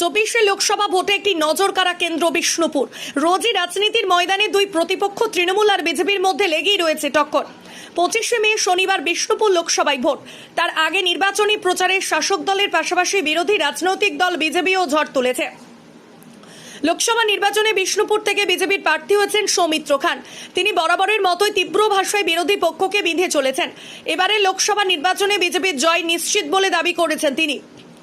চব্বিশে লোকসভা ভোটে একটি নজর কাড়া কেন্দ্র বিষ্ণুপুর। রোজই রাজনীতির ময়দানে দুই প্রতিপক্ষ তৃণমূল আর বিজেপির মধ্যে লেগেই রয়েছে টক্কর। পঁচিশে মে শনিবার বিষ্ণুপুর লোকসভায় ভোট। তার আগে নির্বাচনী প্রচারে শাসক দলের পাশাপাশি বিরোধী রাজনৈতিক দল বিজেপিও ঝড় তুলেছে। লোকসভা নির্বাচনে বিষ্ণুপুর থেকে বিজেপির প্রার্থী হয়েছেন সৌমিত্র খান। তিনি বরাবরের মতোই তীব্র ভাষায় বিরোধী পক্ষকে বিঁধে চলেছেন। এবারে লোকসভা নির্বাচনে বিজেপির জয় নিশ্চিত বলে দাবি করেছেন তিনি।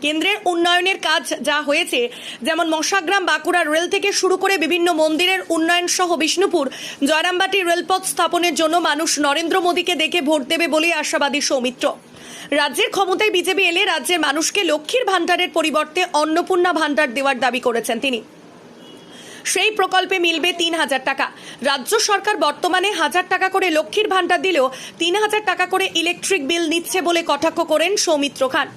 কেন্দ্রের উন্নয়নের কাজ যা হয়েছে, যেমন মশাগ্রাম বাঁকুড়া রেল থেকে শুরু করে বিভিন্ন মন্দিরের উন্নয়ন সহ বিষ্ণুপুর, জয়রামবাটি রেলপথ স্থাপনের জন্য মানুষ নরেন্দ্র মোদীকে দেখে ভোট দেবে বলে আশাবাদী সৌমিত্র। রাজ্যের ক্ষমতায় বিজেপি এলে রাজ্যের মানুষকে লক্ষ্মীর ভাণ্ডারের পরিবর্তে অন্নপূর্ণা ভাণ্ডার দেওয়ার দাবি করেছেন তিনি। সেই প্রকল্পে মিলবে তিন হাজার টাকা। রাজ্য সরকার বর্তমানে হাজার টাকা করে লক্ষ্মীর ভাণ্ডার দিলেও তিন হাজার টাকা করে ইলেকট্রিক বিল নিচ্ছে বলে কটাক্ষ করেন সৌমিত্র খান।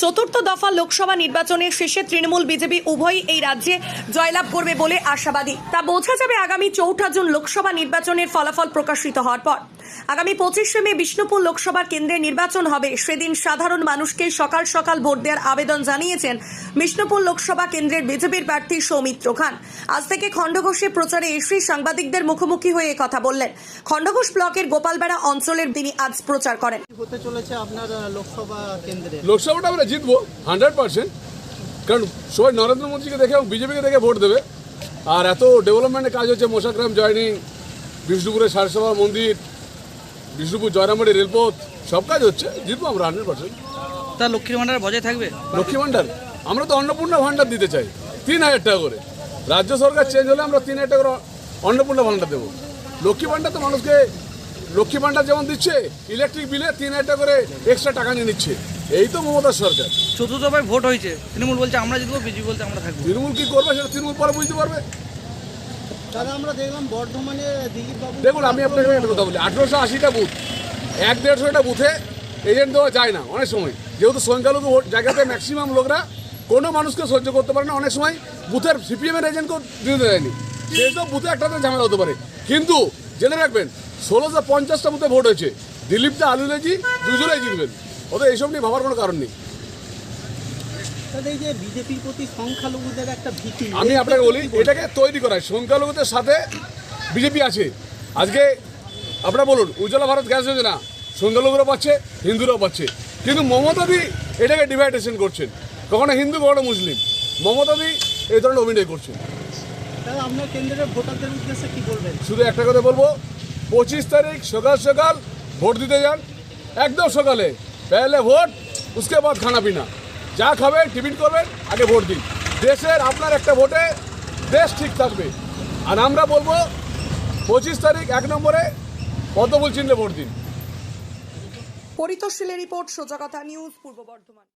চতুর্থ দফা লোকসভা নির্বাচনের শেষে তৃণমূল বিজেপি উভয়ই এই রাজ্যে জয়লাভ করবে বলে আশাবাদী। তা বোঝা যাবে আগামী চৌঠা জুন লোকসভা নির্বাচনের ফলাফল প্রকাশিত হওয়ার পর। আগামী পঁচিশে মে বিষ্ণুপুর লোকসভা কেন্দ্রে নির্বাচন হবে। সেদিন সাধারণ মানুষকে সকাল সকাল ভোট দেওয়ার আবেদন জানিয়েছেন বিষ্ণুপুর লোকসভা কেন্দ্রের বিজেপির প্রার্থী সৌমিত্র খান। আজ থেকে খণ্ডঘোষে প্রচারে এসে সাংবাদিকদের মুখোমুখি হয়ে কথা বললেন। খণ্ডঘোষ ব্লকের গোপালবেড়া অঞ্চলের তিনি আজ প্রচার করেন। হতে চলেছে আপনার লোকসভা কেন্দ্রে? লোকসভাটা আমরা জিতবো হান্ড্রেড পার্সেন্ট। কারণ সবাই নরেন্দ্র মোদীকে দেখে এবং বিজেপিকে দেখে ভোট দেবে। আর এত ডেভেলপমেন্টের কাজ হচ্ছে মশাগ্রাম জয়নিং বিষ্ণুপুরের সারসভা মন্দির বিষ্ণুপুর জয়রামবাড়ি রেলপথ সব কাজ হচ্ছে। জিতবো আমরা হান্ড্রেড পার্সেন্ট তা লক্ষ্মীর ভান্ডার বজায় থাকবে? লক্ষ্মী ভাণ্ডার? আমরা তো অন্নপূর্ণা ভাণ্ডার দিতে চাই। তিন হাজার টাকা করে। রাজ্য সরকার চেঞ্জ হলে আমরা তিন হাজার টাকা করে অন্নপূর্ণা ভাণ্ডার দেবো। লক্ষ্মী ভাণ্ডার তো মানুষকে লক্ষ্মী ভাণ্ডার যেমন দিচ্ছে ইলেকট্রিক বিলে তিন হাজার টাকা করে এক্সট্রা টাকা নিয়ে নিচ্ছে। এই তো মমতার সরকার। চতুর্থ ভোট হয়েছে। তৃণমূল বলছে আমরা জিতবো বিজেপি বলছে আমরা থাকব। তৃণমূল কি করবে সেটা তৃণমূল পরে বুঝতে পারবে। আমরা দেখলাম বর্ধমানে দেখুন, আমি আপনাকে একটা কথা বলি। আঠেরোশো আশিটা বুথ, এক দেড়শোটা বুথে এজেন্ট দেওয়া যায় না অনেক সময়। যেহেতু সংখ্যালঘু জায়গাতে ম্যাক্সিমাম লোকরা, কোনো মানুষকে সহ্য করতে পারে না। অনেক সময় বুথের সিপিএমের এজেন্টকেও দিতে দেয়নি। সেই সব বুথে একটাতে ঝামেলা হতে পারে। কিন্তু জেনে রাখবেন, ষোলোশো পঞ্চাশটা বুথে ভোট হয়েছে। দিলীপ দা আলুলেজি, দুজনেই জিতবেন। ওদের এইসব নিয়ে ভাবার কোনো কারণ নেই। দাদা এই যে বিজেপির প্রতি সংখ্যালঘুদের একটা ভীতি আমি আপনাকে বলি এটাকে তৈরি করায় সংখ্যালঘুদের সাথে বিজেপি আছে। আজকে আপনারা বলুন উজ্জ্বলা ভারত গ্যাস যোজনা সংখ্যালঘুরা পাচ্ছে হিন্দুরাও পাচ্ছে। কিন্তু মমতাদি এটাকে ডিভাইডেশন করছেন। কখনো হিন্দু কখনো মুসলিম। মমতাদি এই ধরনের অভিনয় করছেন। আপনার কেন্দ্রের ভোটারদের উদ্দেশ্যে কি বলবেন? শুধু একটা কথা বলব পঁচিশ তারিখ সকাল সকাল ভোট দিতে যান। একদম সকালে। পেলে ভোট উসকে বাদ খানা পিনা। যা খাবেন, টিফিন করবেন, আগে ভোট দিন। দেশের আপনার একটা ভোটে দেশ ঠিক থাকবে। আর আমরা বলব, পঁচিশ তারিখ এক নম্বরে পদ্মফুল চিহ্নে ভোট দিন। পরিতোষিলের রিপোর্ট, সোজা কথা নিউজ, পূর্ব বর্ধমান।